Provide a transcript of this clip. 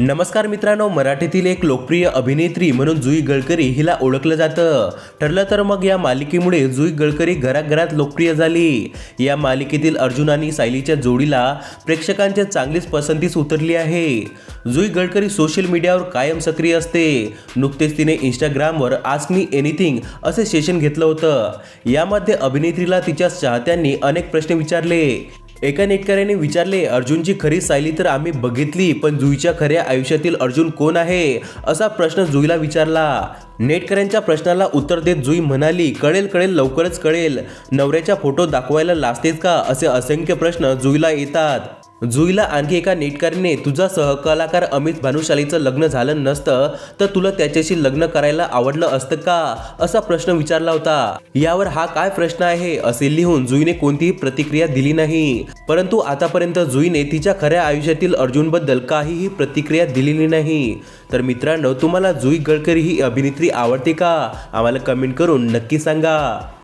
नमस्कार मित्रांनो मराठीतील एक लोकप्रिय अभिनेत्री म्हणून जुई गडकरी हिला ओळखलं जातं. ठरलं तर मग या मालिकेमुळे जुई गडकरी घराघरात लोकप्रिय झाली. या मालिकेतील अर्जुन आणि सायलीच्या जोडीला प्रेक्षकांच्या चांगलीच पसंतीस उतरली आहे. जुई गडकरी सोशल मीडियावर कायम सक्रिय असते. नुकतेच तिने इंस्टाग्रामवर आस्क मी एनिथिंग असे सेशन घेतलं होतं. यामध्ये अभिनेत्रीला तिच्या चाहत्यांनी अनेक प्रश्न विचारले. एका नेटकऱ्याने विचारले अर्जुनची खरी सायली तर आम्ही बघितली पण जुईच्या खऱ्या आयुष्यातील अर्जुन कोण आहे? असा प्रश्न जुईला विचारला. नेटकऱ्यांच्या प्रश्नाला उत्तर देत जुई म्हणाली कळेल कळेल लवकरच कळेल. नवऱ्याचा फोटो दाखवायला लाजतेच का? असे असंख्य प्रश्न जुईला येतात. जुईला आणखी एका नेटकरीने तुझा सहकलाकार अमित भानुशालीचं लग्न झालं नसतं तर तुला त्याच्याशी लग्न करायला आवडलं असतं का? असा प्रश्न विचारला होता. यावर हा काय प्रश्न आहे? असे लिहून जुईने कोणतीही प्रतिक्रिया दिली नाही. परंतु आतापर्यंत जुईने तिच्या खऱ्या आयुष्यातील अर्जुनबद्दल काहीही प्रतिक्रिया दिलेली नाही. तर मित्रांनो तुम्हाला जुई गडकरी ही अभिनेत्री आवडते का? आम्हाला कमेंट करून नक्की सांगा.